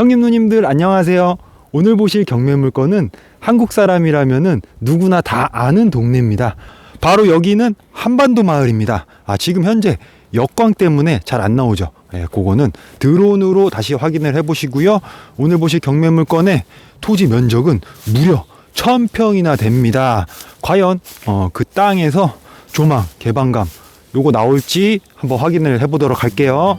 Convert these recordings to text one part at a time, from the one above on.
형님 누님들 안녕하세요. 오늘 보실 경매 물건은 한국 사람이라면은 누구나 다 아는 동네입니다. 바로 여기는 한반도 마을입니다. 아, 지금 현재 역광 때문에 잘 안 나오죠. 예, 그거는 드론으로 다시 확인을 해 보시고요. 오늘 보실 경매 물건의 토지 면적은 무려 1000평이나 됩니다. 과연 어, 그 땅에서 조망, 개방감 요거 나올지 한번 확인을 해 보도록 할게요.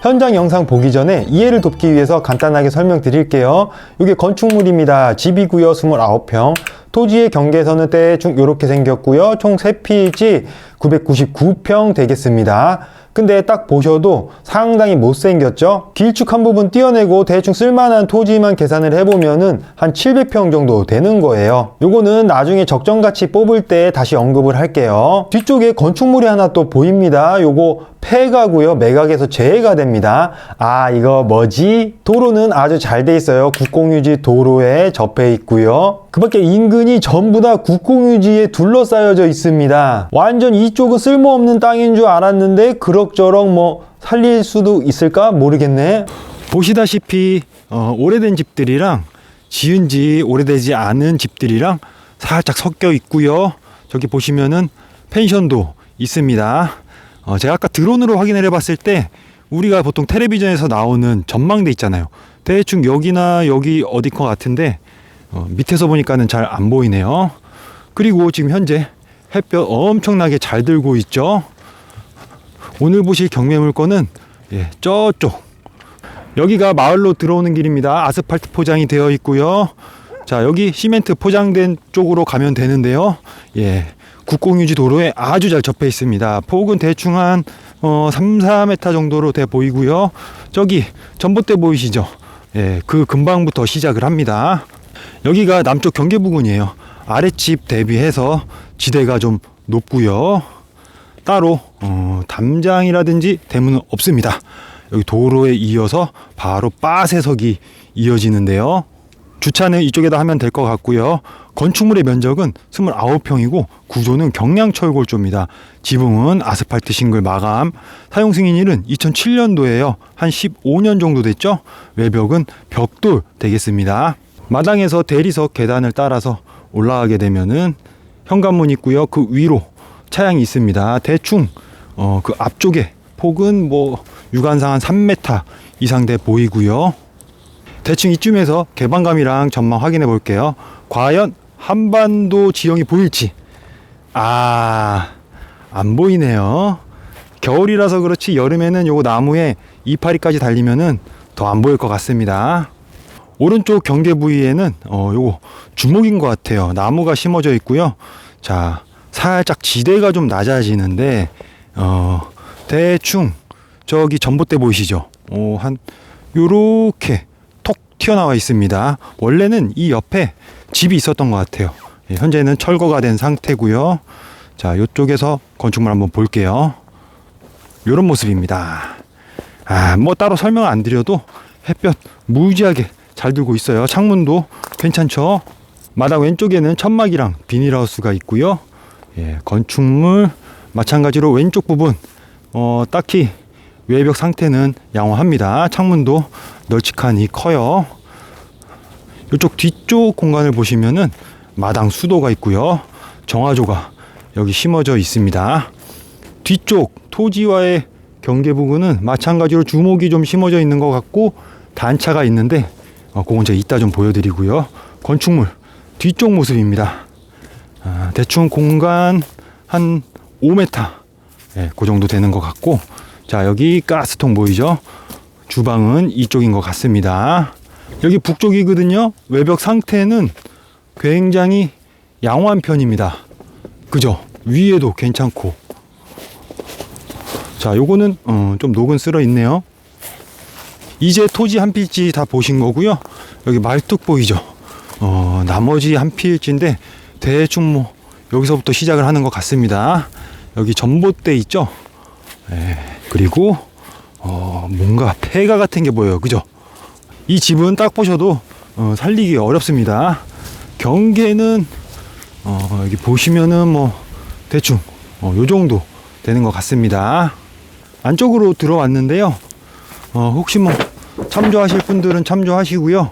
현장 영상 보기 전에 이해를 돕기 위해서 간단하게 설명드릴게요. 이게 건축물입니다. 집이고요. 29평. 토지의 경계선은 대충 이렇게 생겼고요. 총 3필지 999평 되겠습니다. 근데 딱 보셔도 상당히 못생겼죠? 길쭉한 부분 띄어내고 대충 쓸만한 토지만 계산을 해보면은 한 700평 정도 되는 거예요. 요거는 나중에 적정가치 뽑을 때 다시 언급을 할게요. 뒤쪽에 건축물이 하나 또 보입니다. 요거 폐가고요. 매각에서 제외가 됩니다. 아, 이거 뭐지? 도로는 아주 잘 돼 있어요. 국공유지 도로에 접해 있고요. 그 밖에 인근이 전부 다 국공유지에 둘러싸여져 있습니다. 완전 이쪽은 쓸모없는 땅인 줄 알았는데 그 럭저럭 뭐 살릴 수도 있을까 모르겠네. 보시다시피 어, 오래된 집들이랑 지은 지 오래되지 않은 집들이랑 살짝 섞여 있고요. 저기 보시면은 펜션도 있습니다. 어, 제가 아까 드론으로 확인을 해봤을 때 우리가 보통 텔레비전에서 나오는 전망대 있잖아요. 대충 여기나 여기 어디 것 같은데 어, 밑에서 보니까는 잘 안 보이네요. 그리고 지금 현재 햇볕 엄청나게 잘 들고 있죠. 오늘 보실 경매 물건은 예, 저쪽 여기가 마을로 들어오는 길입니다. 아스팔트 포장이 되어 있고요. 자 여기 시멘트 포장된 쪽으로 가면 되는데요. 예, 국공유지 도로에 아주 잘 접해 있습니다. 폭은 대충 한 어, 3, 4m 정도로 돼 보이고요. 저기 전봇대 보이시죠? 예, 그 근방부터 시작을 합니다. 여기가 남쪽 경계 부근이에요. 아랫집 대비해서 지대가 좀 높고요. 따로 어, 담장이라든지 대문은 없습니다. 여기 도로에 이어서 바로 빠세석이 이어지는데요. 주차는 이쪽에다 하면 될 것 같고요. 건축물의 면적은 29평이고 구조는 경량철골조입니다. 지붕은 아스팔트 싱글 마감. 사용 승인일은 2007년도에요. 한 15년 정도 됐죠? 외벽은 벽돌 되겠습니다. 마당에서 대리석 계단을 따라서 올라가게 되면은 현관문 있고요. 그 위로 차량이 있습니다. 대충 어, 그 앞쪽에 폭은 뭐 유관상 한 3m 이상 돼 보이고요. 대충 이쯤에서 개방감이랑 전망 확인해 볼게요. 과연 한반도 지형이 보일지. 아, 안 보이네요. 겨울이라서 그렇지 여름에는 요거 나무에 이파리까지 달리면은 더 안 보일 것 같습니다. 오른쪽 경계 부위에는 어 요거 주목인 것 같아요. 나무가 심어져 있고요. 자, 살짝 지대가 좀 낮아지는데 어 대충 저기 전봇대 보이시죠? 어, 한 요렇게 톡 튀어나와 있습니다. 원래는 이 옆에 집이 있었던 것 같아요. 예, 현재는 철거가 된 상태고요. 자, 요쪽에서 건축물 한번 볼게요. 요런 모습입니다. 아, 뭐 따로 설명 안 드려도 햇볕 무지하게 잘 들고 있어요. 창문도 괜찮죠? 마당 왼쪽에는 천막이랑 비닐하우스가 있고요. 예, 건축물 마찬가지로 왼쪽 부분 어, 딱히 외벽 상태는 양호합니다. 창문도 널찍하니 커요. 이쪽 뒤쪽 공간을 보시면은 마당 수도가 있고요. 정화조가 여기 심어져 있습니다. 뒤쪽 토지와의 경계 부분은 마찬가지로 주목이 좀 심어져 있는 것 같고 단차가 있는데 어, 그건 제가 이따 좀 보여드리고요. 건축물 뒤쪽 모습입니다. 아, 대충 공간 한 5m 예, 그 정도 되는 것 같고 자 여기 가스통 보이죠? 주방은 이쪽인 것 같습니다. 여기 북쪽이거든요. 외벽 상태는 굉장히 양호한 편입니다. 그죠? 위에도 괜찮고. 자, 요거는 어, 좀 녹은 쓸어 있네요. 이제 토지 한 필지 다 보신 거고요. 여기 말뚝 보이죠? 어, 나머지 한 필지인데 대충 뭐 여기서부터 시작을 하는 것 같습니다. 여기 전봇대 있죠? 예, 그리고 어, 뭔가 폐가 같은 게 보여요. 그죠? 이 집은 딱 보셔도 어, 살리기 어렵습니다. 경계는 어, 여기 보시면은 뭐 대충 어, 요 정도 되는 것 같습니다. 안쪽으로 들어왔는데요. 어, 혹시 뭐 참조하실 분들은 참조하시고요.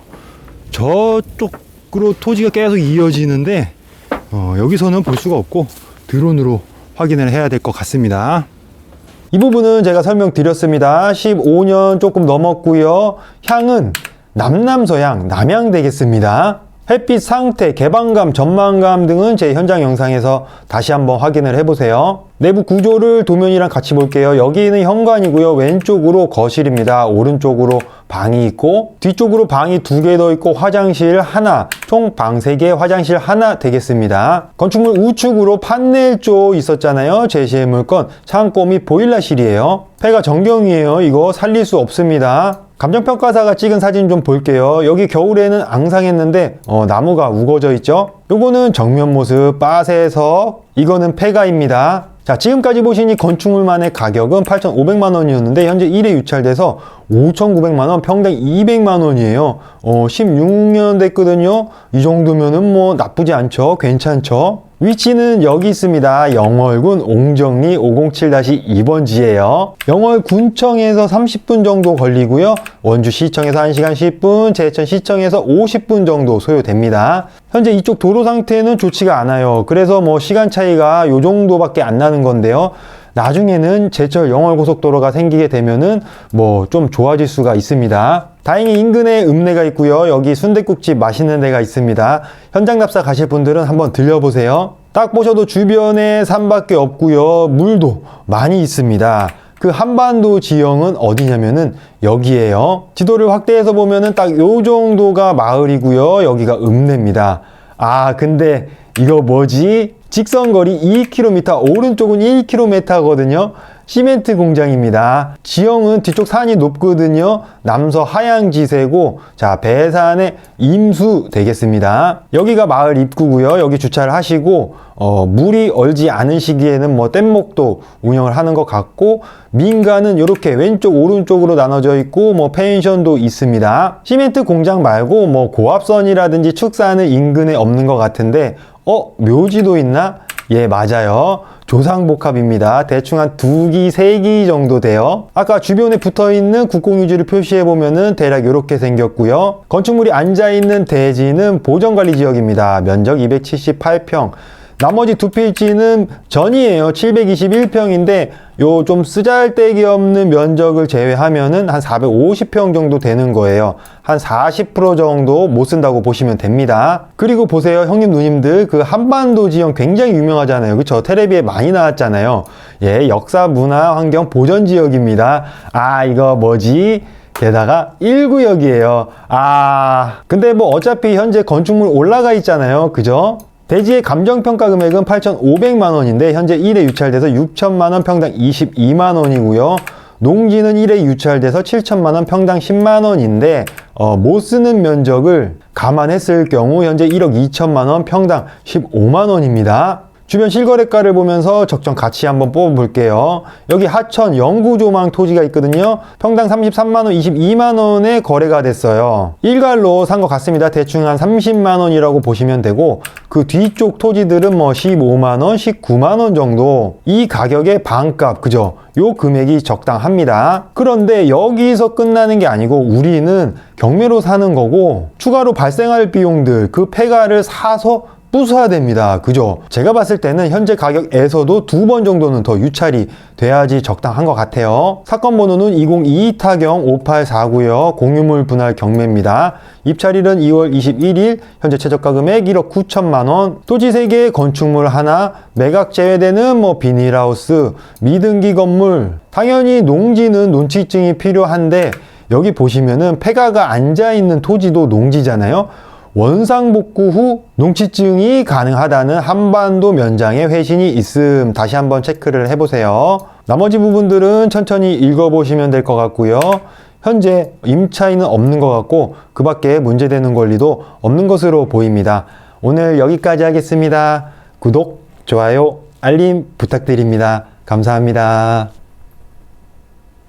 저쪽으로 토지가 계속 이어지는데 어, 여기서는 볼 수가 없고 드론으로 확인을 해야 될 것 같습니다. 이 부분은 제가 설명드렸습니다. 15년 조금 넘었고요. 향은 남남서향, 남향 되겠습니다. 햇빛 상태, 개방감, 전망감 등은 제 현장 영상에서 다시 한번 확인을 해보세요. 내부 구조를 도면이랑 같이 볼게요. 여기는 현관이고요. 왼쪽으로 거실입니다. 오른쪽으로 방이 있고 뒤쪽으로 방이 두 개 더 있고 화장실 하나, 총 방 세 개, 화장실 하나 되겠습니다. 건축물 우측으로 판넬 쪽 있었잖아요. 제시의 물건 창고 및 보일러실이에요. 폐가 정경이에요. 이거 살릴 수 없습니다. 감정평가사가 찍은 사진 좀 볼게요. 여기 겨울에는 앙상했는데 어, 나무가 우거져 있죠. 요거는 정면 모습 빠세서 이거는 폐가입니다. 자 지금까지 보신 이 건축물만의 가격은 8,500만 원이었는데 현재 1회 유찰돼서 5,900만 원, 평당 200만 원이에요. 어, 16년 됐거든요. 이 정도면은 뭐 나쁘지 않죠. 괜찮죠. 위치는 여기 있습니다. 영월군 옹정리 507-2번지예요. 영월군청에서 30분 정도 걸리고요. 원주시청에서 1시간 10분, 제천시청에서 50분 정도 소요됩니다. 현재 이쪽 도로 상태는 좋지가 않아요. 그래서 뭐 시간 차이가 요 정도밖에 안 나는 건데요. 나중에는 제철 영월고속도로가 생기게 되면은 뭐 좀 좋아질 수가 있습니다. 다행히 인근에 읍내가 있고요. 여기 순댓국집 맛있는 데가 있습니다. 현장 답사 가실 분들은 한번 들려보세요. 딱 보셔도 주변에 산밖에 없고요. 물도 많이 있습니다. 그 한반도 지형은 어디냐면은 여기에요. 지도를 확대해서 보면은 딱 요 정도가 마을이고요. 여기가 읍내입니다. 아, 근데 이거 뭐지? 직선거리 2km, 오른쪽은 1km거든요. 시멘트 공장입니다. 지형은 뒤쪽 산이 높거든요. 남서 하양지세고, 자, 배산의 임수 되겠습니다. 여기가 마을 입구고요. 여기 주차를 하시고, 어, 물이 얼지 않은 시기에는 뭐 뗏목도 운영을 하는 것 같고, 민가는 이렇게 왼쪽, 오른쪽으로 나눠져 있고, 뭐 펜션도 있습니다. 시멘트 공장 말고 뭐 고압선이라든지 축사는 인근에 없는 것 같은데, 어, 묘지도 있나? 예, 맞아요. 조상복합입니다. 대충 한 두 기, 세 기 정도 돼요. 아까 주변에 붙어 있는 국공유지를 표시해 보면은 대략 이렇게 생겼고요. 건축물이 앉아 있는 대지는 보전관리 지역입니다. 면적 278평. 나머지 두 필지는 전이에요. 721평인데 요 좀 쓰잘데기 없는 면적을 제외하면은 한 450평 정도 되는 거예요. 한 40% 정도 못 쓴다고 보시면 됩니다. 그리고 보세요. 형님 누님들 그 한반도 지형 굉장히 유명하잖아요. 그쵸? 텔레비에 많이 나왔잖아요. 예, 역사 문화 환경 보전 지역입니다. 아, 이거 뭐지? 게다가 1구역이에요. 아, 근데 뭐 어차피 현재 건축물 올라가 있잖아요. 그죠? 대지의 감정평가 금액은 8,500만 원인데 현재 1회 유찰돼서 6천만 원 평당 22만 원이고요. 농지는 1회 유찰돼서 7천만 원 평당 10만 원인데 어, 못 쓰는 면적을 감안했을 경우 현재 1억 2천만 원 평당 15만 원입니다. 주변 실거래가를 보면서 적정 가치 한번 뽑아볼게요. 여기 하천 영구조망 토지가 있거든요. 평당 33만원, 22만원에 거래가 됐어요. 일괄로 산 것 같습니다. 대충 한 30만원이라고 보시면 되고, 그 뒤쪽 토지들은 뭐 15만원, 19만원 정도. 이 가격의 반값, 그죠? 요 금액이 적당합니다. 그런데 여기서 끝나는 게 아니고 우리는 경매로 사는 거고 추가로 발생할 비용들 그 폐가를 사서 부숴야 됩니다. 그죠? 제가 봤을 때는 현재 가격에서도 두 번 정도는 더 유찰이 돼야지 적당한 것 같아요. 사건 번호는 2022 타경 5849요. 공유물 분할 경매입니다. 입찰일은 2월 21일, 현재 최저가 금액 1억 9천만 원. 토지 3개, 건축물 하나, 매각 제외되는 뭐 비닐하우스, 미등기 건물. 당연히 농지는 논치증이 필요한데 여기 보시면은 폐가가 앉아 있는 토지도 농지잖아요. 원상복구 후 농치증이 가능하다는 한반도 면장의 회신이 있음 다시 한번 체크를 해보세요. 나머지 부분들은 천천히 읽어보시면 될 것 같고요. 현재 임차인은 없는 것 같고 그 밖에 문제되는 권리도 없는 것으로 보입니다. 오늘 여기까지 하겠습니다. 구독, 좋아요, 알림 부탁드립니다. 감사합니다.